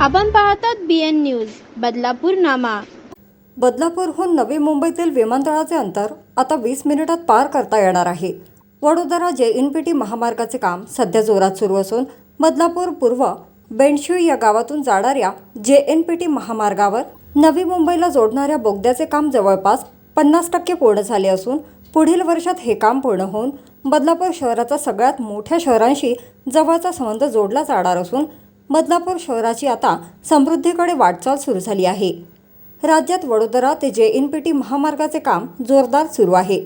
आपण पाहतात B N news Badlapur Nama. बदलापूरहून नवी मुंबईतील विमानतळाचे अंतर आता वीस मिनिटात पार करता येणार आहे. वडोदरा जे एन पी टी महामार्गाचे काम सध्या जोरात सुरू असून बदलापूर पूर्व बेंडशिळ या गावातून जाणाऱ्या जे एन पी टी महामार्गावर नवी मुंबईला जोडणाऱ्या बोगद्याचे काम जवळपास पन्नास टक्के पूर्ण झाले असून पुढील वर्षात हे काम पूर्ण होऊन बदलापूर शहराचा सगळ्यात मोठ्या शहरांशी जवळचा संबंध जोडला जाणार असून बदलापूर शहराची आता समृद्धीकडे वाटचाल सुरू झाली आहे. राज्यात वडोदरा ते जे एन पी टी महामार्गाचे काम जोरदार सुरू आहे.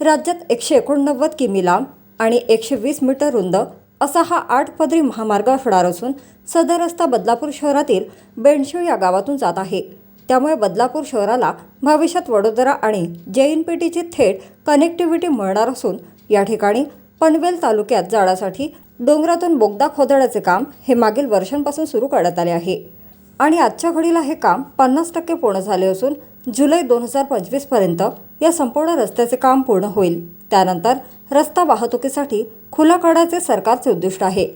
राज्यात एकशे एकोणनव्वद किमी लांब आणि एकशे वीस मीटर रुंद असा हा आठ पदरी महामार्ग असणार असून सदर रस्ता बदलापूर शहरातील बेंडशिव या गावातून जात आहे. त्यामुळे बदलापूर शहराला भविष्यात वडोदरा आणि जे एन पी टीची थेट कनेक्टिव्हिटी मिळणार असून या ठिकाणी पनवेल तालुक्यात जाण्यासाठी डोंगरातून बोगदा खोदण्याचे काम हे मागील वर्षांपासून सुरू करण्यात आले आहे. आणि आजच्या घडीला हे काम पन्नास टक्के पूर्ण झाले असून जुलै दोन हजार पंचवीसपर्यंत या संपूर्ण रस्त्याचे काम पूर्ण होईल. त्यानंतर रस्ता वाहतुकीसाठी खुला करण्याचे सरकारचे उद्दिष्ट आहे.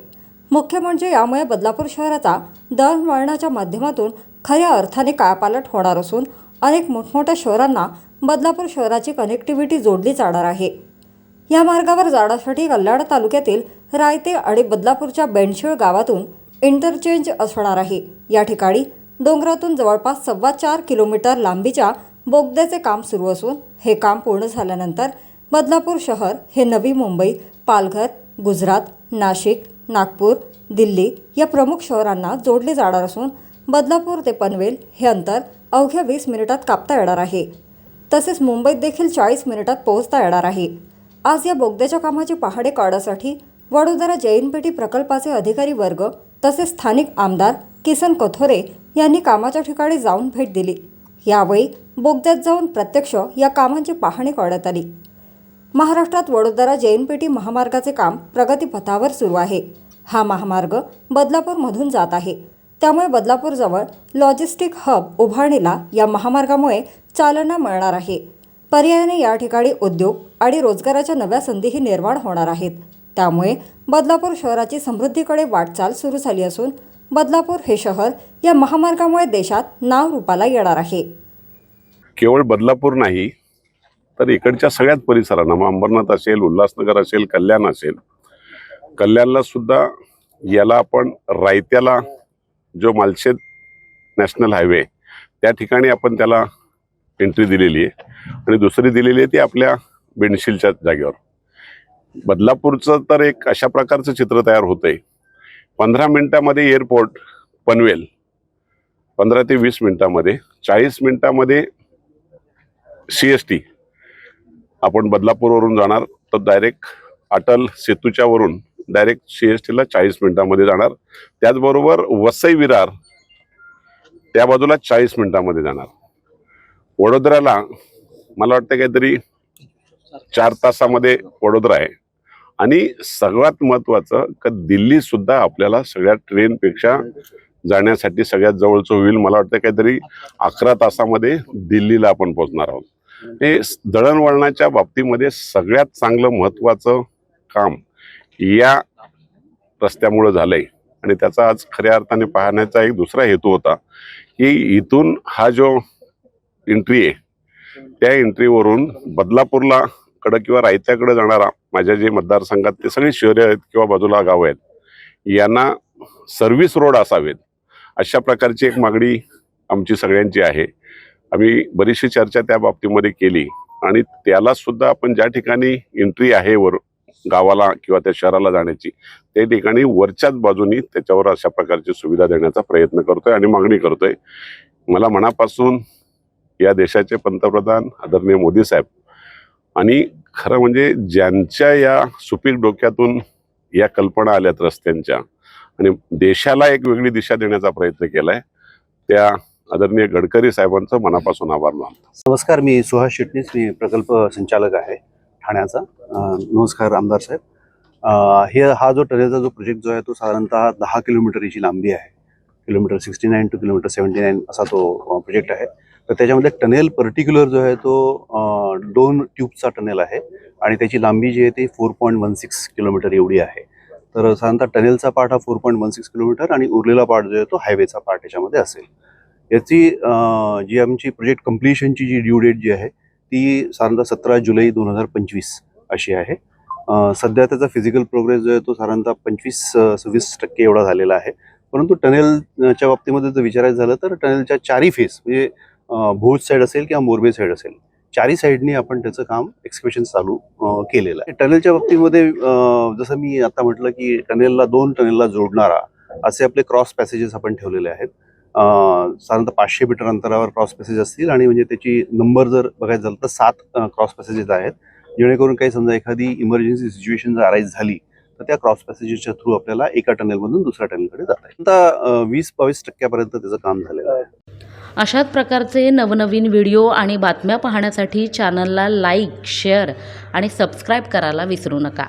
मुख्य म्हणजे यामुळे बदलापूर शहराचा दळणवळणाच्या माध्यमातून खऱ्या अर्थाने कायापालट होणार असून अनेक मोठमोठ्या शहरांना बदलापूर शहराची कनेक्टिव्हिटी जोडली जाणार आहे. या मार्गावर जाण्यासाठी कल्याण तालुक्यातील रायते आणि बदलापूरच्या बेंडशिळ गावातून इंटरचेंज असणार आहे. या ठिकाणी डोंगरातून जवळपास सव्वा चार किलोमीटर लांबीच्या बोगद्याचे काम सुरू असून हे काम पूर्ण झाल्यानंतर बदलापूर शहर हे नवी मुंबई पालघर गुजरात नाशिक नागपूर दिल्ली या प्रमुख शहरांना जोडले जाणार असून बदलापूर ते पनवेल हे अंतर अवघ्या वीस मिनिटात कापता येणार आहे. तसेच मुंबईत देखील चाळीस मिनिटात पोहोचता येणार आहे. आज या बोगद्याच्या कामाची पाहणी काढण्यासाठी वडोदरा जैनपेठी प्रकल्पाचे अधिकारी वर्ग तसेच स्थानिक आमदार किसन कथोरे यांनी कामाच्या ठिकाणी जाऊन भेट दिली. यावेळी बोगद्यात जाऊन प्रत्यक्ष या कामांची पाहणी करण्यात आली. महाराष्ट्रात वडोदरा जैनपेठी महामार्गाचे काम प्रगतीपथावर सुरू आहे. हा महामार्ग बदलापूरमधून जात आहे. त्यामुळे बदलापूरजवळ लॉजिस्टिक हब उभारणीला या महामार्गामुळे चालना मिळणार आहे. पर्यायाने या ठिकाणी उद्योग आणि रोजगाराच्या नव्या संधीही निर्माण होणार आहेत. त्यामुळे बदलापूर शहराची समृद्धीकडे वाटचाल सुरू झाली असून बदलापूर हे शहर या महामार्गामुळे देशात नाव रूपाला येणार आहे. केवळ बदलापूर नाही तर इकडच्या सगळ्याच परिसरांना मग अंबरनाथ असेल उल्हासनगर असेल कल्याण असेल कल्याणला सुद्धा याला आपण रायत्याला जो मालशेत नॅशनल हायवे त्या ठिकाणी आपण त्याला एंट्री दिलेली आहे. आणि दुसरी दिलेली आहे ती आपल्या बेंडशीलच्या जागेवर. बदलापूरचं तर एक अशा प्रकारचं चित्र तयार होतंय. पंधरा मिनिटामध्ये एअरपोर्ट पनवेल. पंधरा ते वीस मिनिटामध्ये चाळीस मिनिटामध्ये सी एस टी आपण बदलापूरवरून जाणार तर डायरेक्ट अटल सेतूच्या वरून डायरेक्ट सी एस टीला चाळीस मिनिटामध्ये जाणार. त्याचबरोबर वसई विरार त्या बाजूला चाळीस मिनिटामध्ये जाणार. वडोदऱ्याला मला वाटतं काहीतरी चार तासामध्ये वडोदरा आहे. आणि सगळ्यात महत्त्वाचं का दिल्लीसुद्धा आपल्याला सगळ्या ट्रेनपेक्षा जाण्यासाठी सगळ्यात जवळचं होईल. मला वाटतं काहीतरी अकरा तासामध्ये दिल्लीला आपण पोहोचणार आहोत. हे दळणवळणाच्या बाबतीमध्ये सगळ्यात चांगलं महत्त्वाचं काम या रस्त्यामुळं झालंय. आणि त्याचा आज खऱ्या अर्थाने पाहण्याचा एक दुसरा हेतू होता की इथून हा जो एंट्री आहे. त्या एंट्रीवरून बदलापूरला कडं किंवा रायत्याकडे जाणारा माझ्या जे मतदारसंघात ते सगळे शहरे आहेत किंवा बाजूला गाव आहेत यांना सर्व्हिस रोड असावेत. अशा प्रकारची एक मागणी आमची सगळ्यांची आहे. आम्ही बरीचशी चर्चा त्या बाबतीमध्ये केली आणि त्याला सुद्धा आपण ज्या ठिकाणी एंट्री आहे वर गावाला किंवा त्या शहराला जाण्याची त्या ठिकाणी वरच्याच बाजूनी त्याच्यावर अशा प्रकारची सुविधा देण्याचा प्रयत्न करतोय आणि मागणी करतोय. मला मनापासून या देशाचे पंतप्रधान आदरणीय मोदी साहेब. आणि खरं म्हणजे ज्यांच्या या सुपीक डोक्यातून या कल्पना आल्यात रस्त्यांच्या आणि देशाला एक वेगळी दिशा देण्याचा प्रयत्न केलाय त्या आदरणीय गडकरी साहेबांचं मनापासून आभार मानतो. नमस्कार मी सुहास चिटणीस मी प्रकल्प संचालक आहे ठाण्याचा. नमस्कार आमदार साहेब. हे हा जो टनेलचा जो प्रोजेक्ट जो आहे तो साधारणतः दहा किलोमीटरची लांबी आहे. Kilometre sixty nine to kilometre seventy nine असा तो प्रोजेक्ट आहे. तर त्याच्यामध्ये टनेल पर्टिक्युलर जो आहे तो दोन ट्यूबचा टनेल आहे आणि त्याची लांबी जी आहे ती four point one six kilometre एवढी आहे. तर साधारणतः टनेलचा पार्ट हा four point one six kilometre आणि उरलेला पार्ट जो आहे तो हायवेचा पार्ट याच्यामध्ये असेल. याची जी आमची प्रोजेक्ट कम्प्लिशनची जी ड्यू डेट जी आहे ती साधारणतः सतरा जुलै दोन हजार पंचवीस अशी आहे. सध्या त्याचा फिजिकल प्रोग्रेस जो आहे तो साधारणतः पंचवीस सव्वीस टक्के एवढा झालेला आहे. परंतु टनेलच्या बाबतीमध्ये जर विचारायचं झालं तर टनेलच्या चारी फेस म्हणजे भोज साईड असेल किंवा मोरबे साईड असेल चारी साईडनी आपण त्याचं काम एक्सप्रेशन चालू केलेलं आहे. टनेलच्या बाबतीमध्ये जसं मी आता म्हटलं की टनेलला दोन टनेलला जोडणारा असे आपले क्रॉस पॅसेजेस आपण ठेवलेले आहेत. साधारणतः पाचशे मीटर अंतरावर क्रॉस पॅसेज असतील आणि म्हणजे त्याची नंबर जर बघायचं झालं तर सात क्रॉस पॅसेजेस आहेत. जेणेकरून काही समजा एखादी इमर्जन्सी सिच्युएशन जर अराईज झाली तर त्या क्रॉस पॅसेजेसच्या थ्रू आपल्याला एका टनेलमधून दुसऱ्या टनेलकडे जाता येईल. आता वीस बावीस टक्क्यापर्यंत त्याचं काम झालेलं आहे. अशाच प्रकारचे नवनवीन व्हिडिओ आणि बातम्या पाहण्यासाठी चॅनलला लाईक शेअर आणि सबस्क्राईब करायला विसरू नका.